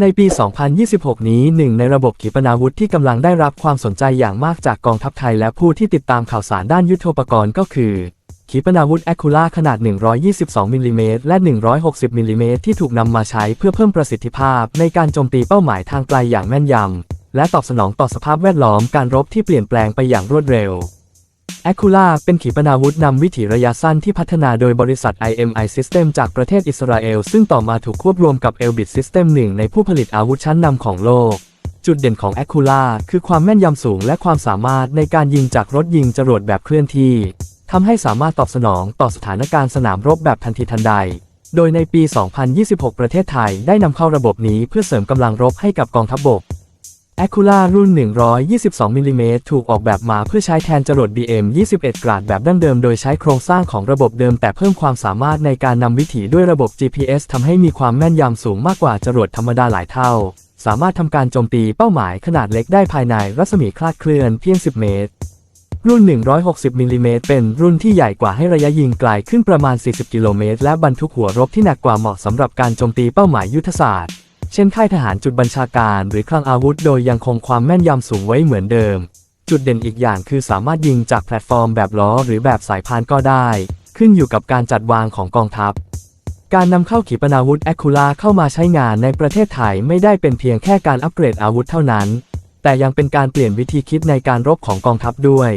ในปี 2026 นี้หนึ่งในระบบขีปนาวุธที่กำลังได้รับความสนใจอย่างมากจากกองทัพไทยและผู้ที่ติดตามข่าวสารด้านยุทโธปกรณ์ก็คือ ขีปนาวุธแอคูล่าขนาด 122มิลลิเมตรและ 160มิลลิเมตรที่ถูกนำมาใช้เพื่อเพิ่มประสิทธิภาพ ในการโจมตีเป้าหมายทางไกลอย่างแม่นยำและตอบสนองต่อสภาพแวดล้อมการรบที่เปลี่ยนแปลงไปอย่างรวดเร็ว แอคูล่าเป็นขีปนาวุธนำวิถีระยะสั้นที่พัฒนาโดยบริษัท IMI System จากประเทศอิสราเอล ซึ่งต่อมาถูกควบรวมกับ Elbit System หนึ่งในผู้ผลิตอาวุธชั้นนำของโลก จุดเด่นของแอคูล่าคือความแม่นยำสูงและความสามารถในการยิงจากรถยิงจรวดแบบเคลื่อนที่ทำให้สามารถตอบสนองต่อสถานการณ์สนามรบแบบทันทีทันใด โดยในปี 2026 ประเทศไทยได้นำเข้าระบบนี้เพื่อเสริมกำลังรบให้กับกองทัพบก แอคูล่ารุ่น 122มิลลิเมตรถูกออกแบบมาเพื่อใช้แทนจรวด BM-21 กราดแบบดั้งเดิมโดยใช้โครงสร้างของระบบเดิม แต่เพิ่มความสามารถในการนำวิถีด้วยระบบ GPS ทำให้มีความแม่นยำสูงมากกว่าจรวดธรรมดาหลายเท่า สามารถทำการโจมตีเป้าหมายขนาดเล็กได้ภายในรัศมีคลาดเคลื่อนเพียง 10 เมตร รุ่น 160มิลลิเมตรเป็นรุ่นที่ใหญ่กว่าให้ระยะยิงไกลขึ้นประมาณ 40 กิโลเมตรและบรรทุกหัวรบที่หนักกว่าเหมาะสำหรับการโจมตีเป้าหมายยุทธศาสตร์ เช่นค่ายทหารจุดบัญชาการหรือคลังอาวุธโดยยังคงความแม่นยำสูงไว้เหมือนเดิม จุดเด่นอีกอย่างคือสามารถยิงจากแพลตฟอร์มแบบล้อหรือแบบสายพานก็ได้ ขึ้นอยู่กับการจัดวางของกองทัพ การนำเข้าขีปนาวุธแอคูล่าเข้ามาใช้งานในประเทศไทยไม่ได้เป็นเพียงแค่การอัปเกรดอาวุธเท่านั้น แต่ยังเป็นการเปลี่ยนวิธีคิดในการรบของกองทัพด้วย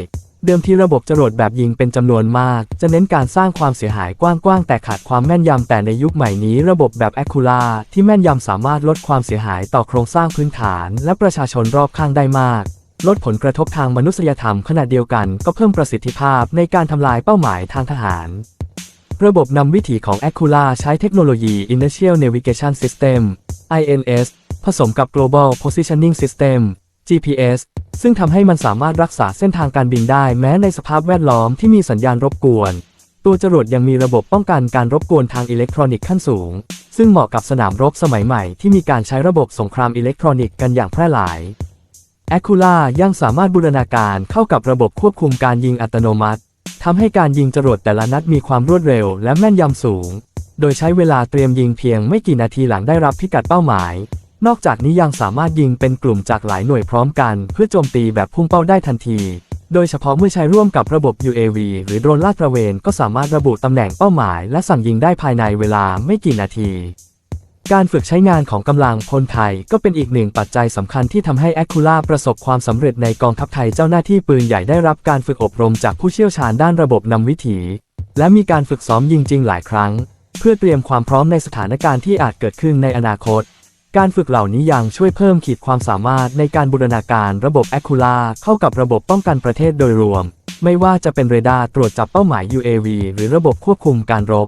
เดิมที่ระบบจรวดแบบยิงเป็นจำนวนมาก จะเน้นการสร้างความเสียหายกว้างๆ แต่ขาดความแม่นยำแต่ในยุคใหม่นี้ระบบแบบแอคูล่าที่แม่นยำสามารถลดความเสียหายต่อโครงสร้างพื้นฐาน และประชาชนรอบข้างได้มาก ลดผลกระทบทางมนุษยธรรมขณะเดียวกันก็เพิ่มประสิทธิภาพในการทำลายเป้าหมายทางทหารระบบนำวิถีของ a c u l a ใช้เทคโนโลยี Inertial Navigation System INS ผสมกับ Global Positioning System GPS ซึ่งทำให้มันสามารถรักษาเส้นทางการบินได้แม้ในสภาพแวดล้อมที่มีสัญญาณรบกวน ตัวจรวดยังมีระบบป้องกันการรบกวนทางอิเล็กทรอนิกส์ขั้นสูง ซึ่งเหมาะกับสนามรบสมัยใหม่ที่มีการใช้ระบบสงครามอิเล็กทรอนิกส์กันอย่างแพร่หลาย a c u l a ยังสามารถบูรณาการเข้ากับระบบควบคุมการยิงอัตโนมัติทำให้การยิงจรวดแต่ละนัดมีความรวดเร็วและแม่นยำสูง โดยใช้เวลาเตรียมยิงเพียงไม่กี่นาทีหลังได้รับพิกัดเป้าหมาย นอกจากนี้ยังสามารถยิงเป็นกลุ่มจากหลายหน่วยพร้อมกัน เพื่อโจมตีแบบพุ่งเป้าได้ทันที โดยเฉพาะเมื่อใช้ร่วมกับระบบ UAV หรือโดรนลาดตระเวนก็สามารถระบุตำแหน่งเป้าหมาย และสั่งยิงได้ภายในเวลาไม่กี่นาที การฝึกใช้งานของกำลังพลไทยก็เป็นอีกหนึ่งปัจจัยสำคัญที่ทำให้แอคูล่าประสบความสำเร็จในกองทัพไทยเจ้าหน้าที่ปืนใหญ่ได้รับการฝึกอบรมจากผู้เชี่ยวชาญด้านระบบนำวิถี และมีการฝึกซ้อมยิงจริงหลายครั้ง เพื่อเตรียมความพร้อมในสถานการณ์ที่อาจเกิดขึ้นในอนาคต การฝึกเหล่านี้ยังช่วยเพิ่มขีดความสามารถในการบูรณาการระบบแอคูล่าเข้ากับระบบป้องกันประเทศโดยรวม ไม่ว่าจะเป็นเรดาร์ตรวจจับเป้าหมาย UAV หรือระบบควบคุมการรบ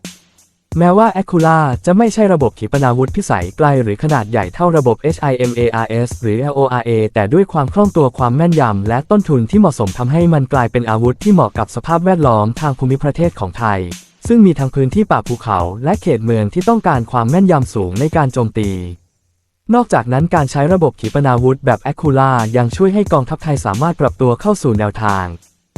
แม้ว่า a c u l a จะไม่ใช่ระบบขีปนาวุธพิสัยไกลหรือขนาดใหญ่เท่าระบบ HIMARS หรือ LORA แต่ด้วยความคล่องตัวความแม่นยำและต้นทุนที่เหมาะสมทำให้มันกลายเป็นอาวุธที่เหมาะกับสภาพแวดล้อมทางภูมิประเทศของไทย ซึ่งมีทั้งพื้นที่ป่าภูเขา และเขตเมืองที่ต้องการความแม่นยำสูงในการโจมตี นอกจากนั้นการใช้ระบบขีปนาวุธแบบ a c u l a ยังช่วยให้กองทัพไทยสามารถปรับตัวเข้าสู่แนวทาง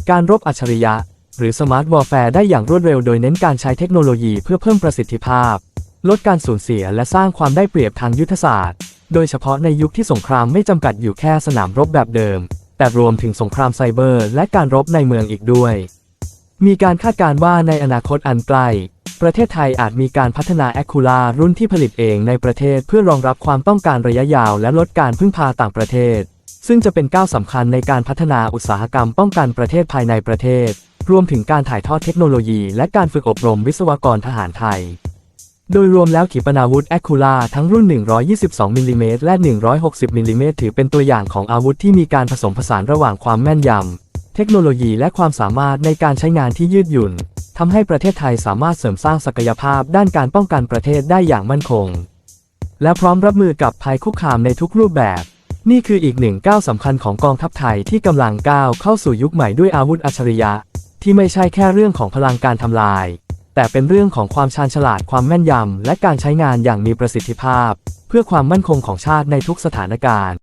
การรบอัจฉริยะ หรือ Smart Warfare ได้อย่างรวดเร็วโดยเน้นการใช้เทคโนโลยีเพื่อเพิ่มประสิทธิภาพ ลดการสูญเสียและสร้างความได้เปรียบทางยุทธศาสตร์ โดยเฉพาะในยุคที่สงครามไม่จำกัดอยู่แค่สนามรบแบบเดิม แต่รวมถึงสงครามไซเบอร์ และการรบในเมืองอีกด้วย มีการคาดการณ์ว่าในอนาคตอันใกล้ ประเทศไทยอาจมีการพัฒนาแอคคูล่ารุ่นที่ผลิตเองในประเทศเพื่อรองรับความต้องการระยะยาวและลดการพึ่งพาต่างประเทศ ซึ่งจะเป็นก้าวสำคัญในการพัฒนาอุตสาหกรรมป้องกันประเทศภายในประเทศ รวมถึงการถ่ายทอดเทคโนโลยีและการฝึกอบรมวิศวกรทหารไทย โดยรวมแล้วขีปนาวุธแอคคูล่าทั้งรุ่น 122มิลลิเมตรและ 160มิลลิเมตรถือเป็นตัวอย่างของอาวุธที่มีการผสมผสานระหว่างความแม่นยำ เทคโนโลยีและความสามารถในการใช้งานที่ยืดหยุ่น ทำให้ประเทศไทยสามารถเสริมสร้างศักยภาพด้านการป้องกันประเทศได้อย่างมั่นคง และพร้อมรับมือกับภัยคุกคามในทุกรูปแบบ นี่คืออีกหนึ่งก้าวสำคัญของกองทัพไทยที่กำลังก้าวเข้าสู่ยุคใหม่ด้วยอาวุธอัจฉริยะ ที่ไม่ใช่แค่เรื่องของพลังการทำลาย แต่เป็นเรื่องของความชาญฉลาดความแม่นยำและการใช้งานอย่างมีประสิทธิภาพ เพื่อความมั่นคงของชาติในทุกสถานการณ์